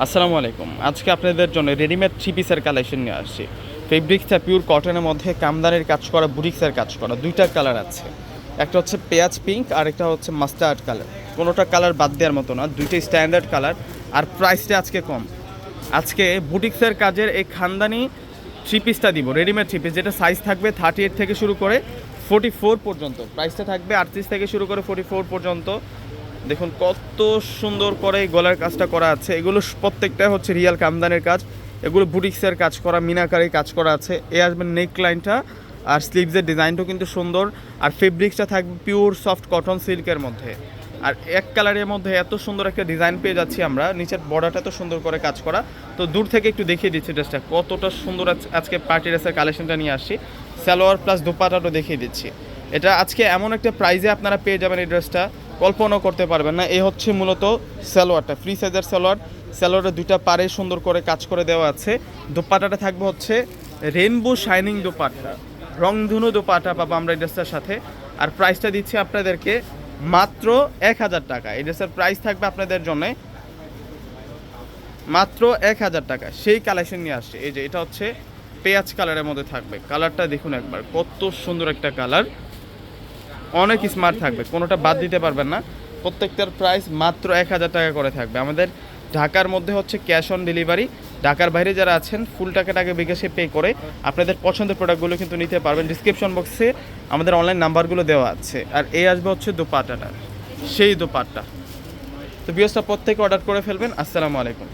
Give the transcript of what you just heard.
আসসালামু আলাইকুম। আজকে আপনাদের জন্য রেডিমেড থ্রি পিসের কালেকশন নিয়ে আসছি। ফেব্রিক্সটা পিওর কটনের মধ্যে কামদানের কাজ করা বুটিক্সের কাজ করা, দুইটা কালার আছে। একটা হচ্ছে পেঁয়াজ পিঙ্ক আর একটা হচ্ছে মাস্টার্ড কালার কোনোটা কালার বাদ দেওয়ার মতো না, দুইটাই স্ট্যান্ডার্ড কালার আর প্রাইসটা আজকে কম। আজকে বুটিক্সের কাজের এই খানদানি থ্রি পিসটা দিব রেডিমেড থ্রি পিস যেটা সাইজ থাকবে থার্টি এইট থেকে শুরু করে ফোর্টি ফোর পর্যন্ত প্রাইসটা থাকবে আটত্রিশ থেকে শুরু করে ফোর্টি ফোর পর্যন্ত। দেখুন, কত সুন্দর করে গলার কাজটা করা আছে। এগুলো প্রত্যেকটা হচ্ছে রিয়াল কামদানের কাজ। এগুলো বুটিক্সের কাজ করা মিনাকারি কাজ করা আছে। এ আসবে নেক লাইনটা আর স্লিভসের ডিজাইনটাও কিন্তু সুন্দর। আর ফেব্রিক্সটা থাকবে পিওর সফট কটন সিল্কের মধ্যে। আর এক কালারের মধ্যে এত সুন্দর একটা ডিজাইন পেয়ে যাচ্ছি আমরা। নিচের বর্ডারটা এত সুন্দর করে কাজ করা। তো দূর থেকে একটু দেখিয়ে দিচ্ছি ড্রেসটা কতটা সুন্দর আজ- আজকে পার্টি ড্রেসের কালেকশনটা নিয়ে আসছি। সালোয়ার প্লাস দুপাটাটাও দেখিয়ে দিচ্ছি। এটা আজকে এমন একটা প্রাইজে আপনারা পেয়ে যাবেন এই ড্রেসটা কল্পনাও করতে পারবেন না। এই হচ্ছে মূলত সালোয়ারটা ফ্রি সাইজের সালোয়ার। সালোয়ারের দুইটা পারে সুন্দর করে কাজ করে দেওয়া আছে। দোপাটাটা থাকবে হচ্ছে রেনবো শাইনিং দোপাট্টা। রংধনু দোপাটা পাবো আমরা এই ড্রেসটার সাথে। আর প্রাইসটা দিচ্ছি আপনাদেরকে মাত্র এক হাজার টাকা। এই ড্রেসের প্রাইস থাকবে আপনাদের জন্য মাত্র এক হাজার টাকা। সেই কালেকশন নিয়ে আসছে। এই যে এটা হচ্ছে পেঁয়াজ কালারের মধ্যে থাকবে। কালারটা দেখুন একবার। কত সুন্দর একটা কালার অনেক স্মার্ট থাকবে, কোনোটা বাদ দিতে পারবেন না। প্রত্যেকটার প্রাইস মাত্র এক হাজার টাকা করে থাকবে। আমাদের ঢাকার মধ্যে হচ্ছে ক্যাশ অন ডেলিভারি ঢাকার বাইরে যারা আছেন ফুল টাকাটাকে বিকাশে পে করে আপনাদের পছন্দের প্রোডাক্টগুলো কিন্তু নিতে পারবেন। ডিসক্রিপশন বক্সে আমাদের অনলাইন নাম্বারগুলো দেওয়া আছে। আর এই আসবে হচ্ছে দোপাটাটা সেই দোপাট্টা। তো বিয়সটা প্রত্যেকে অর্ডার করে ফেলবেন। আসসালামু আলাইকুম।